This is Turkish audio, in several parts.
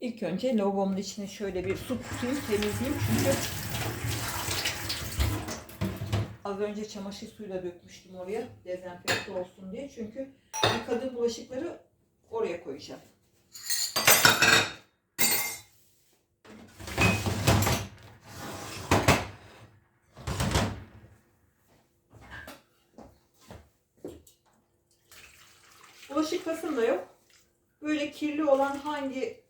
İlk önce lavabomun içine şöyle bir su tutayım, temizleyeyim çünkü az önce çamaşır suyuyla dökmüştüm oraya dezenfekte olsun diye. Çünkü yıkadığım bulaşıkları oraya koyacağım. Bulaşık tasım da yok. Böyle kirli olan hangi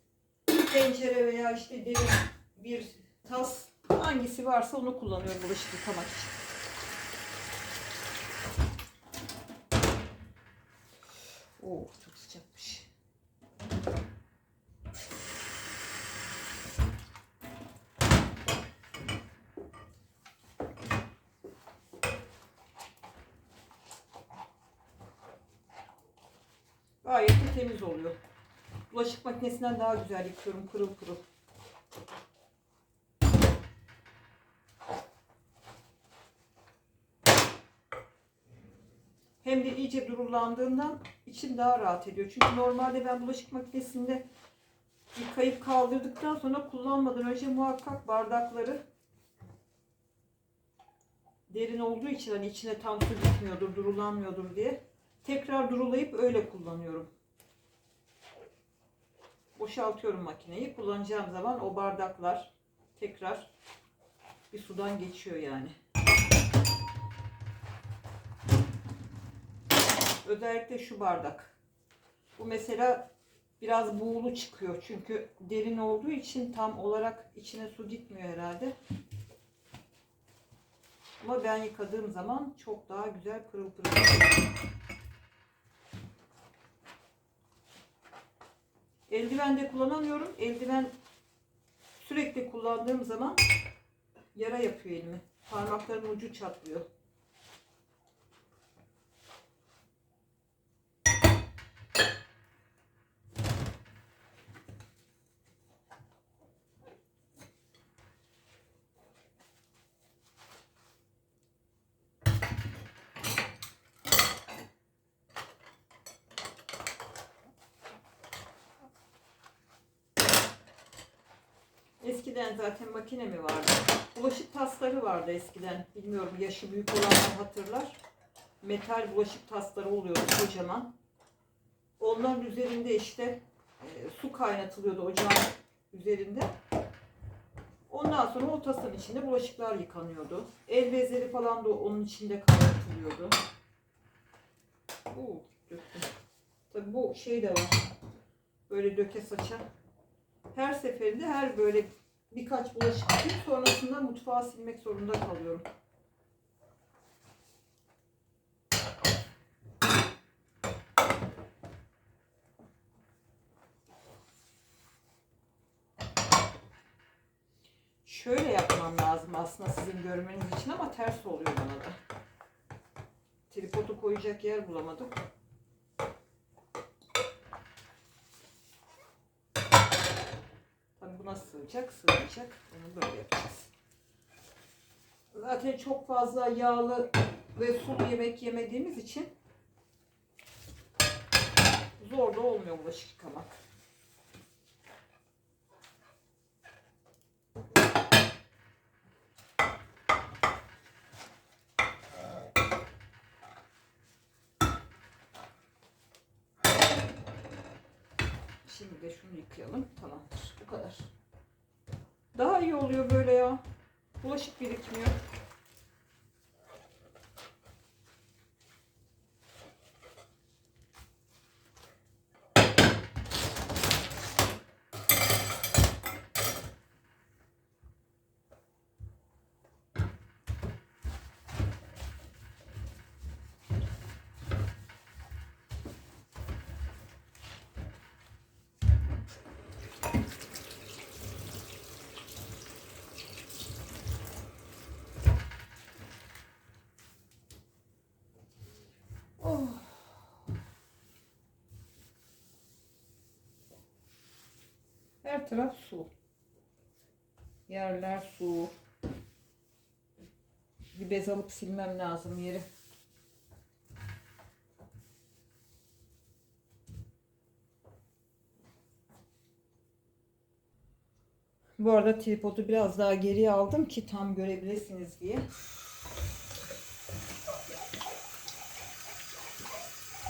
tencere veya işte derin bir tas hangisi varsa onu kullanıyorum bulaşık yıkamak için. Oo çok sıcakmış. Gayet de temiz oluyor. Bulaşık makinesinden daha güzel yıkıyorum pırıl pırıl. Hem de iyice durulandığından içim daha rahat ediyor. Çünkü normalde ben bulaşık makinesinde yıkayıp kaldırdıktan sonra kullanmadan önce muhakkak bardakları derin olduğu için hani içine tam su gitmiyordur, durulanmıyordur diye tekrar durulayıp öyle kullanıyorum. Boşaltıyorum makineyi. Kullanacağım zaman o bardaklar tekrar bir sudan geçiyor yani. Özellikle şu bardak. Bu mesela biraz buğulu çıkıyor. Çünkü derin olduğu için tam olarak içine su gitmiyor herhalde. Ama ben yıkadığım zaman çok daha güzel pırıl pırıl. Eldiven de kullanamıyorum. Eldiven sürekli kullandığım zaman yara yapıyor elimi. Parmaklarımın ucu çatlıyor. Eskiden zaten makine mi vardı? Bulaşık tasları vardı eskiden. Bilmiyorum yaşı büyük olanlar hatırlar. Metal bulaşık tasları oluyordu kocaman. Onların üzerinde işte e, su kaynatılıyordu ocağın üzerinde. Ondan sonra o tasın içinde bulaşıklar yıkanıyordu. El bezleri falan da onun içinde kaynatılıyordu. Oo. Tabii bu şey de var. Böyle döke saça her seferinde her böyle birkaç bulaşık yıkayıp sonrasında mutfağı silmek zorunda kalıyorum. Şöyle yapmam lazım aslında sizin görmeniz için ama ters oluyor bana da. Tripodu koyacak yer bulamadım. Buna sığacak. Onu böyle yapacağız. Zaten çok fazla yağlı ve sulu yemek yemediğimiz için zor da olmuyor bulaşık yıkamak. Şimdi de şunu yıkayalım. Tamamdır. Bu kadar. Daha iyi oluyor böyle ya. Bulaşık birikmiyor. Her taraf su. Yerler su. Bir bez alıp silmem lazım yeri. Bu arada tripodu biraz daha geriye aldım ki tam görebilirsiniz diye.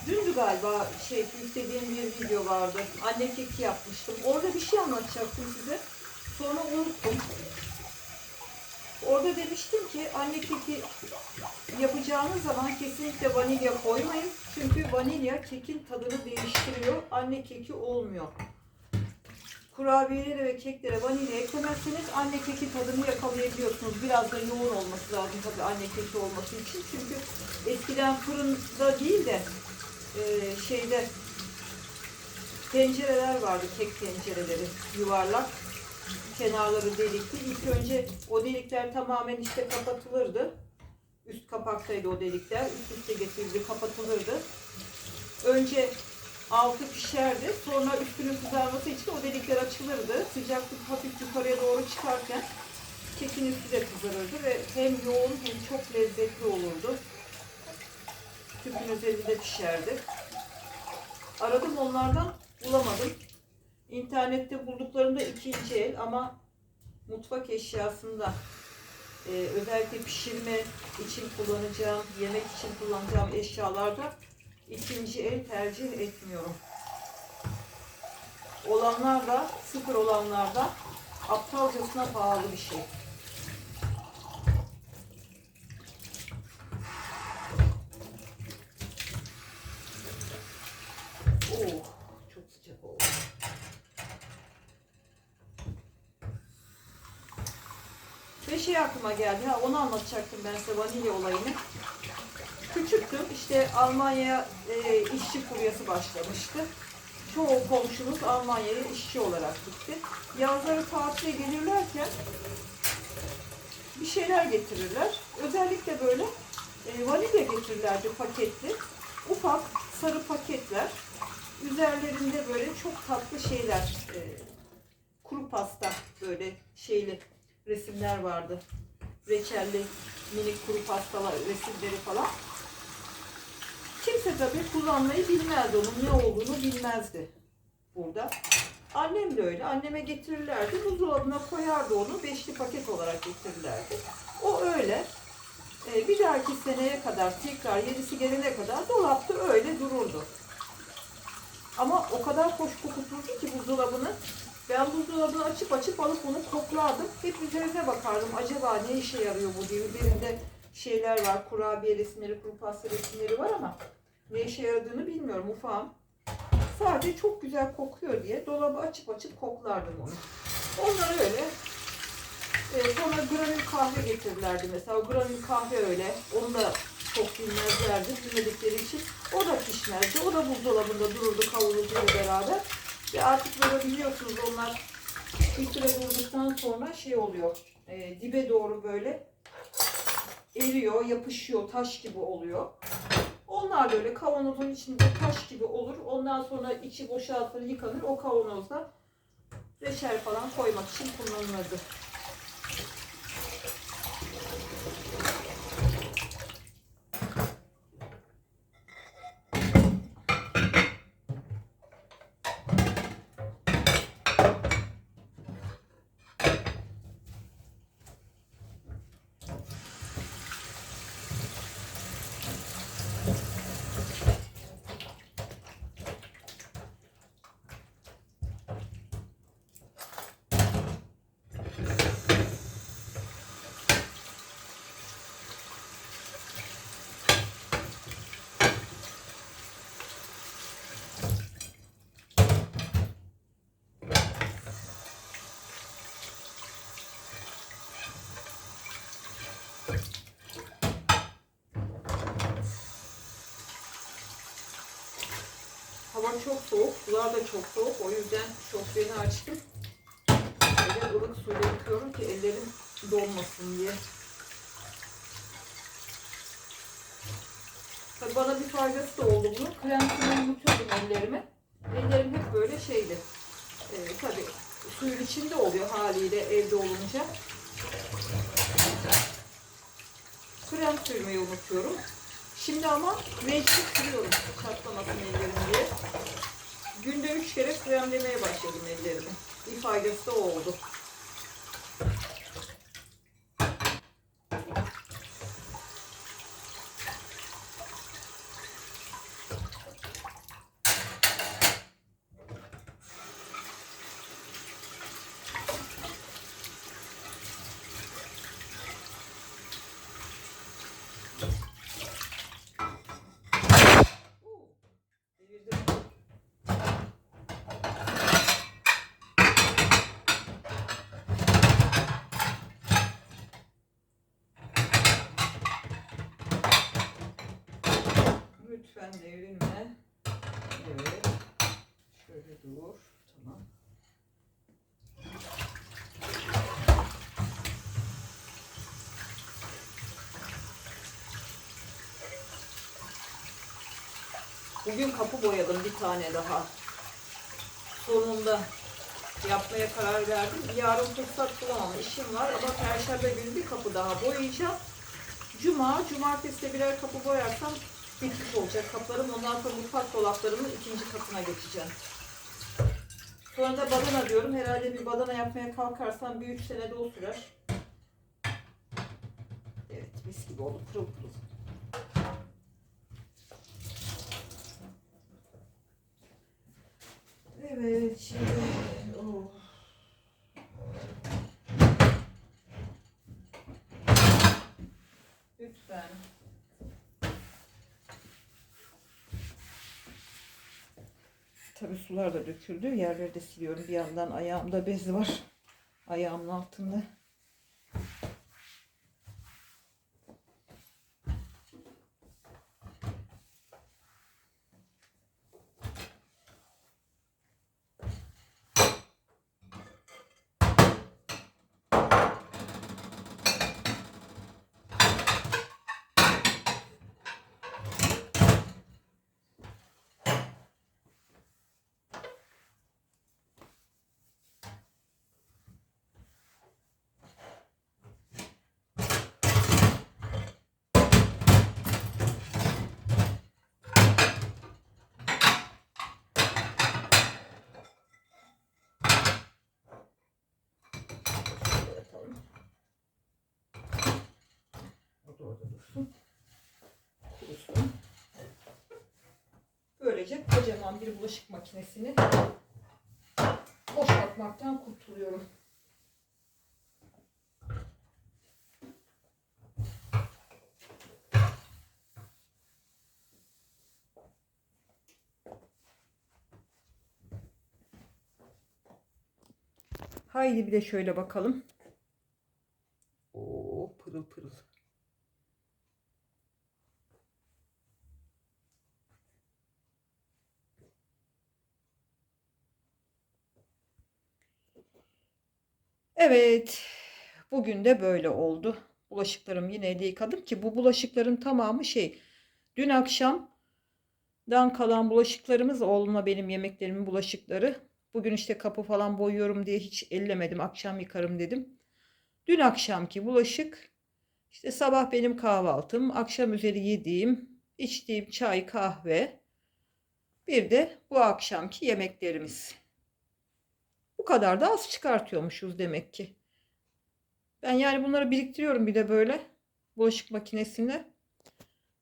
Dündü galiba şey yüklediğim bir video vardı. Anne keki yapmıştım. Orada bir şey anlatacaktım size. Sonra unuttum. Orada demiştim ki anne keki yapacağınız zaman kesinlikle vanilya koymayın. Çünkü vanilya kekin tadını değiştiriyor. Anne keki olmuyor. Kurabiyelere ve keklere vanilya eklemezseniz anne keki tadını yakalayabiliyorsunuz. Biraz da yoğun olması lazım tabii anne keki olması için. Çünkü eskiden fırında değil de e, şeyde tencereler vardı. Kek tencereleri yuvarlak. Kenarları delikli. İlk önce o delikler tamamen işte kapatılırdı. Üst kapaktaydı o delikler. Üst üste getirildi, kapatılırdı. Önce altı pişerdi. Sonra üstünün kızarması için o delikler açılırdı. Sıcaklık hafif yukarıya doğru çıkarken kekin üstü de kızarırdı ve hem yoğun hem çok lezzetli olurdu. Tüpün üzerinde pişerdi. Aradım onlardan bulamadım. İnternette bulduklarımda ikinci el ama mutfak eşyasında e, özellikle pişirme için kullanacağım, yemek için kullanacağım eşyalarda ikinci el tercih etmiyorum. Olanlar da sıfır olanlar da aptalcasına pahalı bir şey. Oh, çok sıcak oldu. Ve şey aklıma geldi, ha onu anlatacaktım ben size vanilya olayını. Küçüktüm, işte Almanya'ya e, işçi furyası başlamıştı. Çoğu komşumuz Almanya'ya işçi olarak gitti. Yazları tatile gelirlerken bir şeyler getirirler. Özellikle böyle e, vanilya getirirlerdi paketli. Ufak sarı paketler. Üzerlerinde böyle çok tatlı şeyler. e, kuru pasta böyle şeyli resimler vardı. Reçelli minik kuru pastalar resimleri falan. Kimse tabii kullanmayı bilmezdi. Onun ne olduğunu bilmezdi burada. Annem de öyle. Anneme getirirlerdi. Buzdolabına koyardı onu. Beşli paket olarak getirirlerdi. O öyle. Ee, bir dahaki seneye kadar tekrar yenisi gelene kadar dolapta öyle dururdu. Ama o kadar hoş kokuturdu ki buzdolabını. Ben buzdolabını açıp açıp alıp onu koklardım. Hep üzerine bakardım. Acaba ne işe yarıyor bu diye. Üzerinde şeyler var. Kurabiye resimleri, kuru pasta resimleri var ama ne işe yaradığını bilmiyorum ufağım. Sadece çok güzel kokuyor diye dolabı açıp açıp koklardım onu. Onlar öyle. Ee, sonra granül kahve getirirlerdi mesela. Granül kahve öyle. Onu da çok bilmezlerdi. Bilmedikleri için. O da pişmezdi. O da buzdolabında dururdu kavrulduğuyla beraber. Ve artık böyle biliyorsunuz onlar bir süre durduktan sonra şey oluyor. e, dibe doğru böyle eriyor, yapışıyor, taş gibi oluyor. Onlar da öyle kavanozun içinde taş gibi olur. Ondan sonra içi boşaltılır, yıkanır. O kavanozda reçel falan koymak için kullanılırdı. Çok soğuk, sular da çok soğuk. O yüzden şofbeni açtım. Böyle ılık suyla yıkıyorum ki ellerim donmasın diye. Tabii bana bir faydası da oldu bunun. Krem suyunu unutuyordum ellerimi. Ellerim hep böyle şeydi. Ee, tabii suyun içinde oluyor haliyle evde olunca. Krem sürmeyi unutuyorum. Şimdi ama mecbur sürüyorum çatlamasın ellerim diye. Günde üç kere kremlemeye başladım ellerimi. Bir faydası da oldu. Lütfen devrilme. Evet. Şöyle dur. Tamam. Bugün kapı boyadım bir tane daha. Sonunda yapmaya karar verdim. Yarın fırsat bulamam. İşim var ama perşembe günü bir kapı daha boyayacağım. Cuma, cumartesi de birer kapı boyarsam bitmiş olacak kaplarım. Ondan sonra mutfak dolaplarımın ikinci katına geçeceğim. Sonra da badana diyorum. Herhalde bir badana yapmaya kalkarsam bir üç sene de o sürer. Evet mis gibi oldu pırıl pırıl. Evet şimdi oh. Lütfen. Tabii sular da döküldü. Yerleri de siliyorum. Bir yandan ayağımda bez var. Ayağımın altında. Şöyle yapalım. O dursun. Kurusun. Böylece kocaman bir bulaşık makinesini boşaltmaktan kurtuluyorum. Haydi bir de şöyle bakalım. Oo pırıl pırıl. Evet. Bugün de böyle oldu. Bulaşıklarım yine elde yıkadım ki bu bulaşıkların tamamı şey. Dün akşamdan kalan bulaşıklarımız oğlumla benim yemeklerimin bulaşıkları. Bugün işte kapı falan boyuyorum diye hiç ellemedim. Akşam yıkarım dedim. Dün akşamki bulaşık işte sabah benim kahvaltım, akşam üzeri yediğim, içtiğim çay, kahve. Bir de bu akşamki yemeklerimiz. Kadar da az çıkartıyormuşuz demek ki. Ben yani bunları biriktiriyorum bir de böyle bulaşık makinesinde.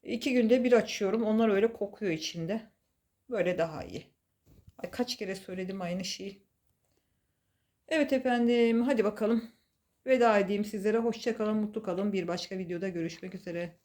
İki günde bir açıyorum. Onlar öyle kokuyor içinde. Böyle daha iyi. Ay kaç kere söyledim aynı şeyi. Evet efendim hadi bakalım. Veda edeyim sizlere. Hoşça kalın, mutlu kalın. Bir başka videoda görüşmek üzere.